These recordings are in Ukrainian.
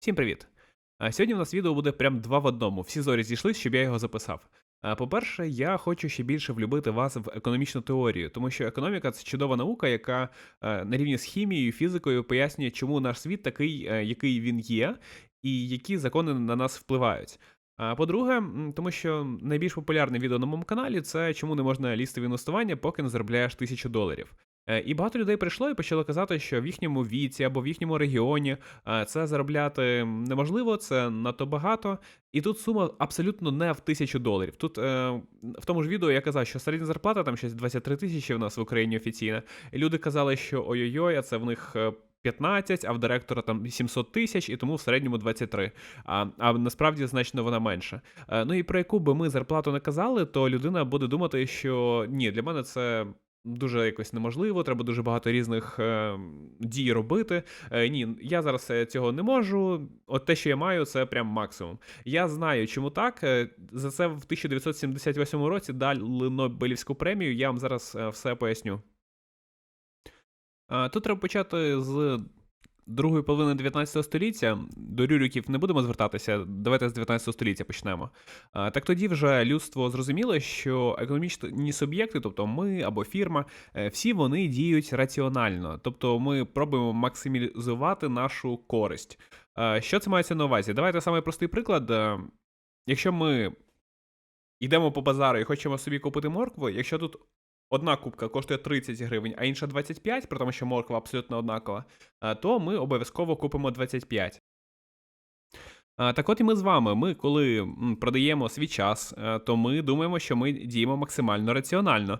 Всім привіт! А Сьогодні у нас відео буде прям два в одному. Всі зорі зійшли, щоб я його записав. А, По-перше, я хочу ще більше влюбити вас в економічну теорію, тому що економіка це чудова наука, яка на рівні з хімією, фізикою пояснює, чому наш світ такий, е, який він є, і які закони на нас впливають. А по-друге, тому що найбільш популярне відео на моєму каналі це чому не можна лізти в інвестування, поки не заробляєш тисячу доларів. Е, І багато людей прийшло і почало казати, що в їхньому віці або в їхньому регіоні е, це заробляти неможливо, це надто багато. І тут сума абсолютно не в тисячу доларів. Тут е, в тому ж відео я казав, що середня зарплата там щось 23 тисячі в нас в Україні офіційна. І люди казали, що ой-ой-ой, а це в них. е, 15, а в директора там 700 тисяч, і тому в середньому 23. А а насправді значно вона менша. Ну і про яку би ми зарплату не казали, то людина буде думати, що ні, для мене це дуже якось неможливо, треба дуже багато різних е, дій робити. Е, ні, я зараз е, цього не можу. От те, що я маю, це прям максимум. Я знаю, чому так. Е, За це в 1978 році дали Нобелівську премію. Я вам зараз е, все поясню. Тут треба почати з другої половини 19 століття. До Рюриків не будемо звертатися. Давайте з 19 століття почнемо. Так тоді вже людство зрозуміло, що економічні суб'єкти, тобто ми або фірма, е, всі вони діють раціонально. Тобто ми пробуємо максимізувати нашу користь. Що це мається на увазі? Давайте самий простий приклад. Е, Якщо ми йдемо по базару і хочемо собі купити моркву, якщо тут одна кубка коштує 30 гривень, а інша 25, при тому що морква абсолютно однакова, е, то ми обов'язково купимо 25. А, Так от і ми з вами. Ми, коли продаємо свій час, е, то ми думаємо, що ми діємо максимально раціонально.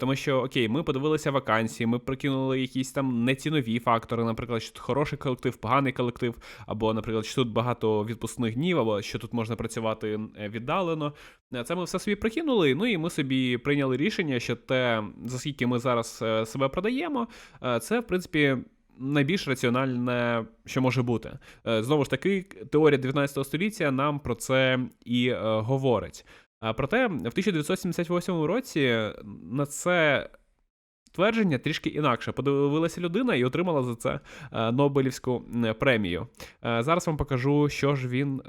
Тому що, окей, ми подивилися вакансії, ми прикинули якісь там нецінові фактори, наприклад, що тут хороший колектив, поганий колектив, або, наприклад, що тут багато відпускних днів, або що тут можна працювати е, віддалено. Е, Це ми все собі прикинули, ну і ми собі прийняли рішення, що те, за скільки ми зараз е, себе продаємо, е, це, в принципі найбільш раціональне, що може бути. Е, Знову ж таки, теорія 19 століття нам про це і е, говорить. Проте в 1978 році на це. Твердження трішки інакше. Подивилася людина і отримала за це е, Нобелівську премію. Зараз вам покажу, що ж він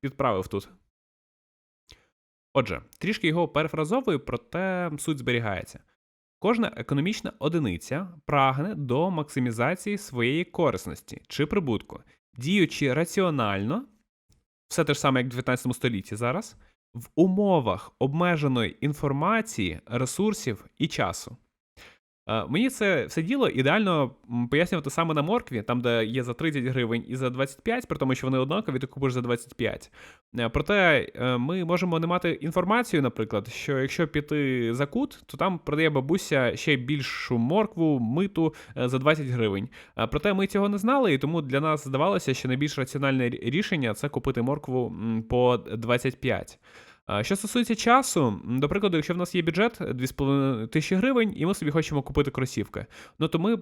підправив тут. Отже, трішки його перефразовую, проте суть зберігається. Кожна економічна одиниця прагне до максимізації своєї корисності чи прибутку, діючи раціонально, все те ж саме, як в 19 столітті зараз, в умовах обмеженої інформації, ресурсів і часу. Е, Мені це все діло ідеально пояснювати саме на моркві, там, де є за 30 гривень і за 25, при тому, що вони однакові, ти купиш за 25. Е, Проте е, ми можемо не мати інформацію, наприклад, що якщо піти за кут, то там продає бабуся ще більшу моркву, миту за 20 гривень. Проте ми цього не знали, і тому для нас здавалося, що найбільш раціональне рішення це купити моркву по 25. Що стосується часу, до прикладу, якщо в нас є бюджет 2,5 тисячі гривень, і ми собі хочемо купити кросівки, ну то ми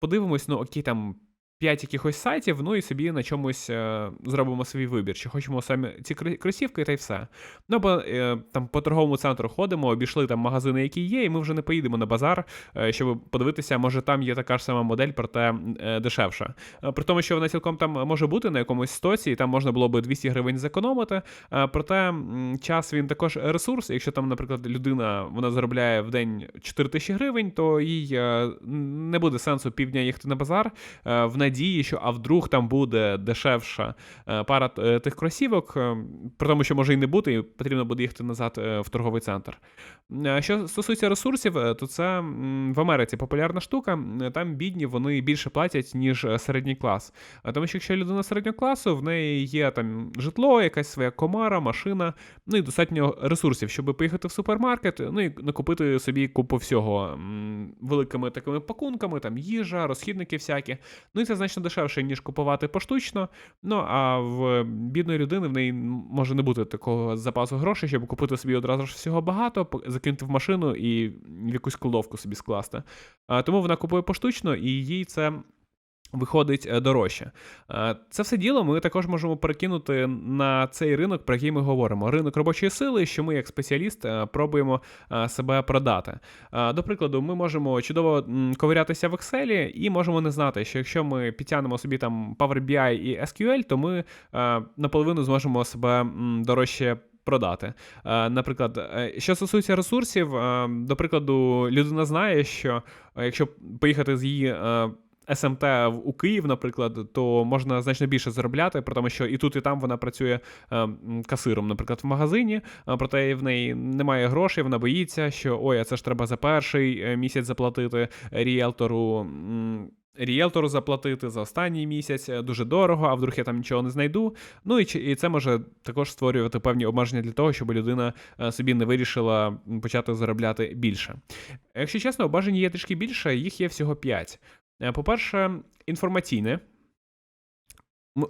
подивимось, ну окей, там. 5 якихось сайтів, ну і собі на чомусь е, зробимо свій вибір, чи хочемо самі ці кр- кросівки, та й все. Ну, бо е, там по торговому центру ходимо, обійшли там магазини, які є, і ми вже не поїдемо на базар, е, щоб подивитися, може там є така ж сама модель, проте е, дешевша. Е, При тому, що вона цілком там може бути на якомусь стоці, і там можна було би 200 гривень зекономити. Е, Проте час він також ресурс. Якщо там, наприклад, людина вона заробляє в день 4 тисячі гривень, то їй е, не буде сенсу півдня їхати на базар е, в надії, що а вдруг там буде дешевша е, пара е, тих кросівок, е, при тому, що може і не бути, і потрібно буде їхати назад в торговий центр. Що стосується ресурсів, то це в Америці популярна штука. Там бідні вони більше платять, ніж середній клас. Тому що якщо людина середнього класу, в неї є там житло, якась своя комара, машина, ну і достатньо ресурсів, щоб поїхати в супермаркет, ну і накупити собі купу всього великими такими пакунками, там їжа, розхідники всякі. Ну і це значно дешевше, ніж купувати поштучно. Ну а в бідної людини в неї може не бути такого запасу грошей, щоб купити собі одразу ж всього багато, закинути в машину і в якусь кладовку собі скласти. Тому вона купує поштучно, і їй це виходить е, дорожче. Е, Це все діло ми також можемо перекинути на цей ринок, про який ми говоримо. Ринок робочої сили, що ми, як спеціаліст, е, пробуємо себе продати. До прикладу, ми можемо чудово ковирятися в Excel і можемо не знати, що якщо ми підтягнемо собі там Power BI і SQL, то ми наполовину зможемо себе дорожче. Продати. Наприклад, що стосується ресурсів, до прикладу, людина знає, що якщо поїхати з її СМТ у Київ, наприклад, то можна значно більше заробляти, при тому, що і тут, і там вона працює е, касиром, наприклад, в магазині, а проте в неї немає грошей, вона боїться, що ой, а це ж треба за перший е, місяць заплатити ріелтору. Ріелтору заплатити за останній місяць е, дуже дорого, а вдруг я там нічого не знайду. Ну і, це може також створювати певні обмеження для того, щоб людина е, собі не вирішила почати заробляти більше. Якщо чесно, обмежень є трішки більше, їх є всього 5. По-перше, інформаційне.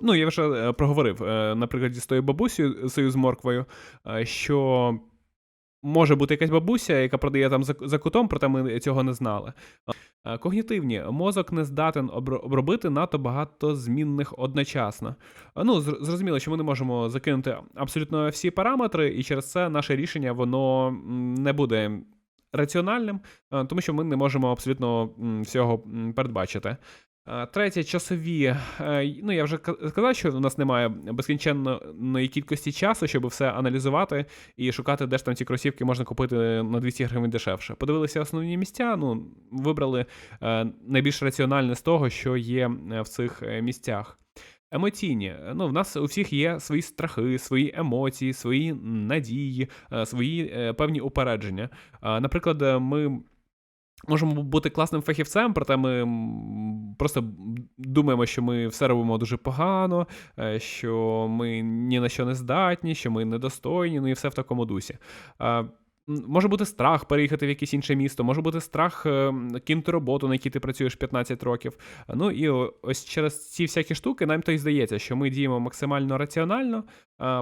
Ну, я вже е, проговорив, е, наприклад, з тою бабусею з морквою, е, що може бути якась бабуся, яка продає там за, кутом, проте ми цього не знали. Е, Когнітивні, мозок не здатен обробити надто багато змінних одночасно. Е, Ну, зрозуміло, що ми не можемо закинути абсолютно всі параметри, і через це наше рішення воно не буде раціональним, е, тому що ми не можемо абсолютно всього передбачити. Е, Третє, часові. Е, Ну, я вже сказав, що у нас немає безкінченної кількості часу, щоб все аналізувати і шукати, де ж там ці кросівки можна купити на 200 гривень дешевше. Подивилися основні місця, ну, вибрали найбільш раціональне з того, що є в цих місцях. Емоційні. Ну, в нас у всіх є свої страхи, свої емоції, свої надії, е, свої е, певні упередження. Е, Наприклад, ми можемо бути класним фахівцем, проте ми просто думаємо, що ми все робимо дуже погано, що ми ні на що не здатні, що ми недостойні, ну і все в такому дусі. Може бути страх переїхати в якесь інше місто, може бути страх е, кинути роботу, на якій ти працюєш 15 років. Ну і ось через ці всякі штуки нам то й здається, що ми діємо максимально раціонально.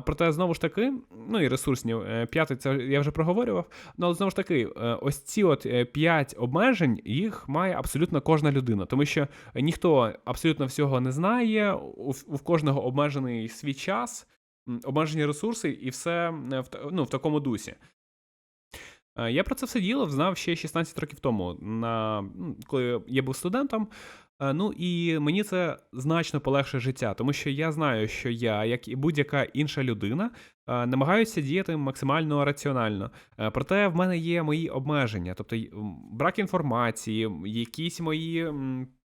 Проте, знову ж таки, ну і ресурсні, е, п'ятий, це я вже проговорював. Ну, але знову ж таки, е, ось ці от п'ять обмежень, їх має абсолютно кожна людина, тому що ніхто абсолютно всього не знає, у, кожного обмежений свій час, обмежені ресурси, і все ну, в такому дусі. Е, Я про це все діло знав ще 16 років тому, на, ну, коли я був студентом. Е, Ну і мені це значно полегшує життя, тому що я знаю, що я, як і будь-яка інша людина, е, намагаюся діяти максимально раціонально. Проте в мене є мої обмеження, тобто брак інформації, якісь мої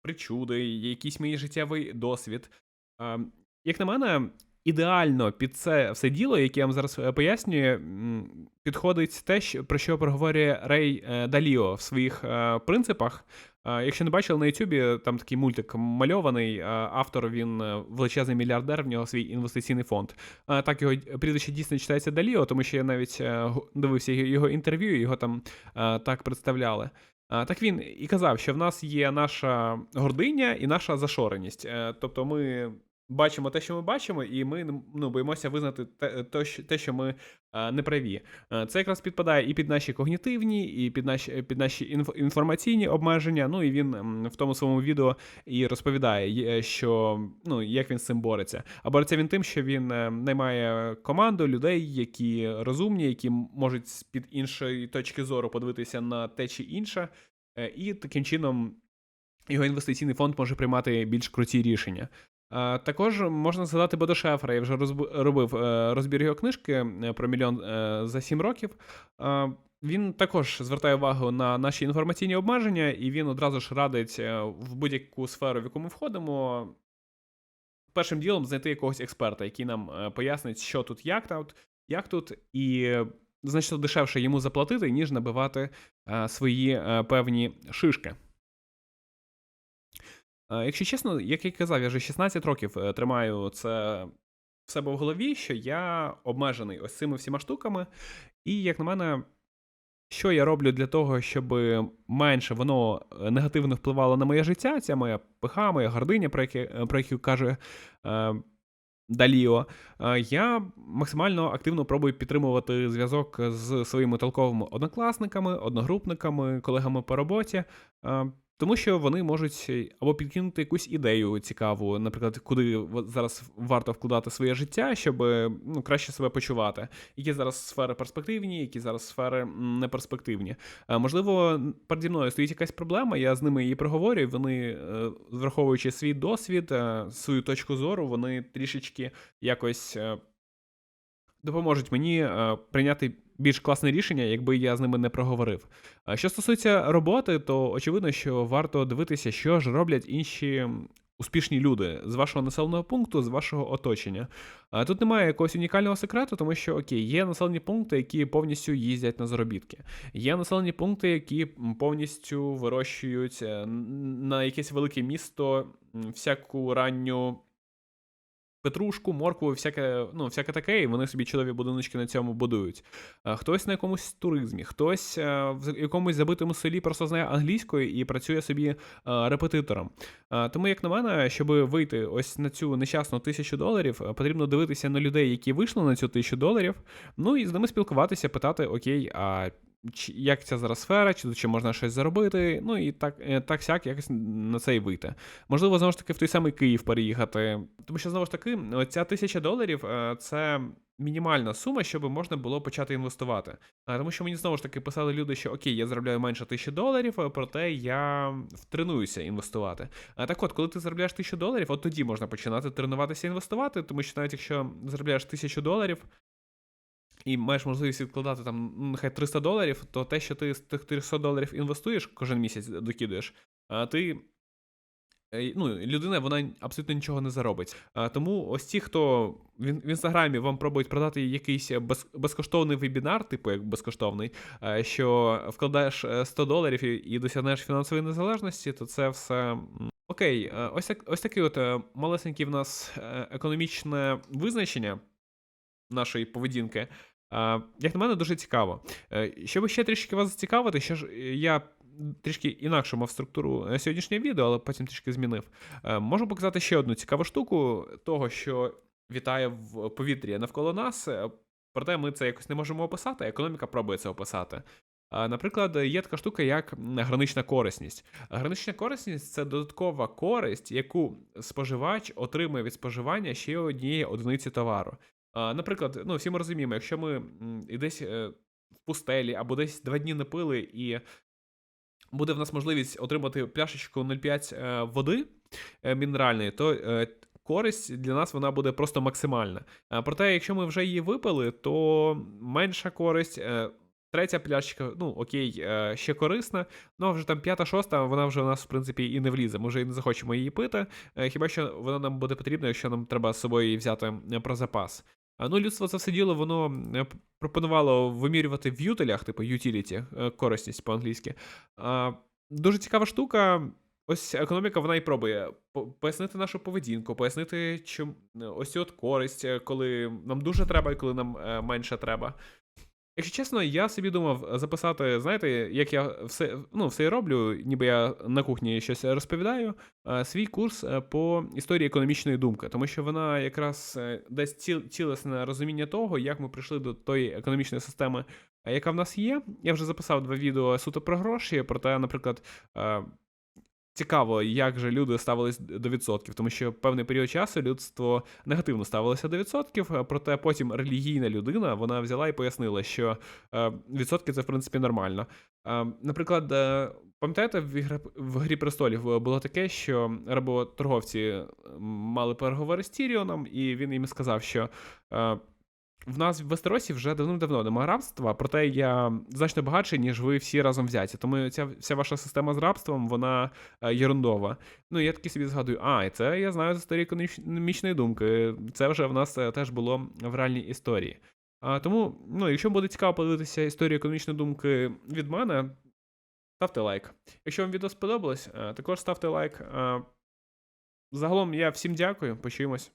причуди, якийсь мій життєвий досвід. Е, Як на мене, ідеально під це все діло, яке я вам зараз е, пояснюю, підходить те, про що проговорює Рей е, Даліо в своїх е, принципах. Якщо не бачили на Ютубі, там такий мультик мальований. Автор він величезний мільярдер, в нього свій інвестиційний фонд. Так його прізвище дійсно читається Даліо, тому що я навіть дивився його- інтерв'ю, його там так представляли. Так він і казав, що в нас є наша гординя і наша зашореність. Тобто ми бачимо те, що ми бачимо, і ми ну, боїмося визнати те, те, що- ми е, неправі. Е, Це якраз підпадає і під наші когнітивні, і під наші, під наші інформаційні обмеження. Ну і він в тому своєму відео і розповідає, що ну як він з цим бореться. А бореться він тим, що він е, наймає команду людей, які розумні, які можуть з під іншої точки зору подивитися на те чи інше, е, і таким чином. Його інвестиційний фонд може приймати більш круті рішення. Е, Також можна згадати Бодо Шефера, я вже робив е, розбір його книжки е, про мільйон за сім років. Він також звертає увагу на наші інформаційні обмеження, і він одразу ж радить в будь-яку сферу, в яку ми входимо, першим ділом знайти якогось експерта, який нам пояснить, що тут, як тут, як тут, і значно дешевше йому заплатити, ніж набивати свої певні шишки. Е, Якщо чесно, як я казав, я вже 16 років е, тримаю це в себе в голові, що я обмежений ось цими всіма штуками. І, як на мене, що я роблю для того, щоб менше воно е, негативно впливало на моє життя, ця моя пиха, моя гординя, про, яке, е, про яку каже Даліо, я максимально активно пробую підтримувати зв'язок з своїми толковими однокласниками, одногрупниками, колегами по роботі. Е, Тому що вони можуть е, або підкинути якусь ідею цікаву, наприклад, куди зараз варто вкладати своє життя, щоб ну, краще себе почувати. Які зараз сфери перспективні, які зараз сфери неперспективні. Е, Можливо, переді мною стоїть якась проблема, я з ними її проговорюю. Вони, е, враховуючи свій досвід, е, свою точку зору, вони трішечки якось е, допоможуть мені е, прийняти більш класне рішення, якби я з ними не проговорив. Що стосується роботи, то очевидно, що варто дивитися, що ж роблять інші успішні люди з вашого населеного пункту, з вашого оточення. Тут немає якогось унікального секрету, тому що окей, є населені пункти, які повністю їздять на заробітки. Є населені пункти, які повністю вирощують е, на якесь велике місто всяку ранню петрушку, моркву, всяке, ну, всяке таке, і вони собі чудові будиночки на цьому будують. Хтось на якомусь туризмі, хтось е, в якомусь забитому селі просто знає англійською і працює собі е, репетитором. Тому, як на мене, щоб вийти ось на цю нещасну тисячу доларів, е, потрібно дивитися на людей, які вийшли на цю тисячу доларів, ну і з ними спілкуватися, питати: Окей, а чи, як ця зараз сфера, чи, чи можна щось заробити, ну і так, е, так сяк якось на це й вийти. Можливо, знову ж таки в той самий Київ переїхати. Тому що знову ж таки, ця тисяча доларів е, це мінімальна сума, щоб можна було почати інвестувати. Тому що мені знову ж таки писали люди, що окей, я заробляю менше тисячі доларів, е, проте я втренуюся інвестувати. Так от, коли ти заробляєш тисячу доларів, от тоді можна починати тренуватися інвестувати, тому що навіть якщо заробляєш тисячу доларів. І маєш можливість відкладати там ну, нехай 300 доларів, то те, що ти з тих 300 доларів інвестуєш, кожен місяць докидуєш, а ти Е, Ну, людина вона абсолютно нічого не заробить. А, тому ось ті, хто в, інстаграмі вам пробують продати якийсь без, безкоштовний вебінар, типу як безкоштовний, е, що вкладаєш е, 100 доларів і, і досягнеш фінансової незалежності, то це все. Окей, е, ось так, ось такий от е, малесенький в нас е, економічне визначення нашої поведінки. Як на мене, дуже цікаво. Е, Щоб ще трішки вас зацікавити, що ж е, я трішки інакше мав структуру е, сьогоднішнього відео, але потім трішки змінив. Можу показати ще одну цікаву штуку того, що вітає в повітрі навколо нас. Проте ми це якось не можемо описати, економіка пробує це описати. Наприклад, є така штука, як гранична корисність. Гранична корисність це додаткова користь, яку споживач отримує від споживання ще однієї одиниці товару. Наприклад, ну всі ми розуміємо, якщо ми і десь е, в пустелі або десь два дні не пили, і буде в нас можливість отримати пляшечку 0,5 е, води е, мінеральної, то користь для нас вона буде просто максимальна. Проте, якщо ми вже її випили, то менша користь. Третя пляшечка, ну окей, ще корисна, ну а вже там п'ята, шоста, вона вже у нас, в принципі, і не влізе. Ми вже і не захочемо її пити. Хіба що вона нам буде потрібна, якщо нам треба з собою її взяти про запас. Ну, людство це все діло, воно е, пропонувало вимірювати в ютелях, типу utility, е, корисність по-англійськи. Дуже цікава штука. Ось економіка вона і пробує пояснити нашу поведінку, пояснити, чим ось от користь, е, коли нам дуже треба і коли нам е, менше треба. Якщо чесно, я собі думав записати, знаєте, як я все, ну, все роблю, ніби я на кухні щось розповідаю, е, свій курс е, по історії економічної думки, тому що вона якраз е, дасть ціл, цілесне розуміння того, як ми прийшли до тої економічної системи, е, яка в нас є. Я вже записав два відео суто про гроші, проте, наприклад. Цікаво, як же люди ставились до відсотків, тому що певний період часу людство негативно ставилося до відсотків, е, проте потім релігійна людина вона взяла і пояснила, що е, відсотки це в принципі нормально. Е, наприклад, пам'ятаєте, в, грі престолів було таке, що работорговці мали переговори з Тіріоном, і він їм сказав, що. В нас в Вестеросі вже давно-давно немає рабства, проте я значно багатший, ніж ви всі разом взяті. Тому ця вся ваша система з рабством, вона е, єрундова. Ну, я таки собі згадую, а, і це я знаю з історії економічної думки. Це вже в нас е, теж було в реальній історії. А, тому, ну, якщо буде цікаво подивитися історію економічної думки від мене, ставте лайк. Якщо вам відео сподобалось, е, також ставте лайк. Загалом я всім дякую, почуємось.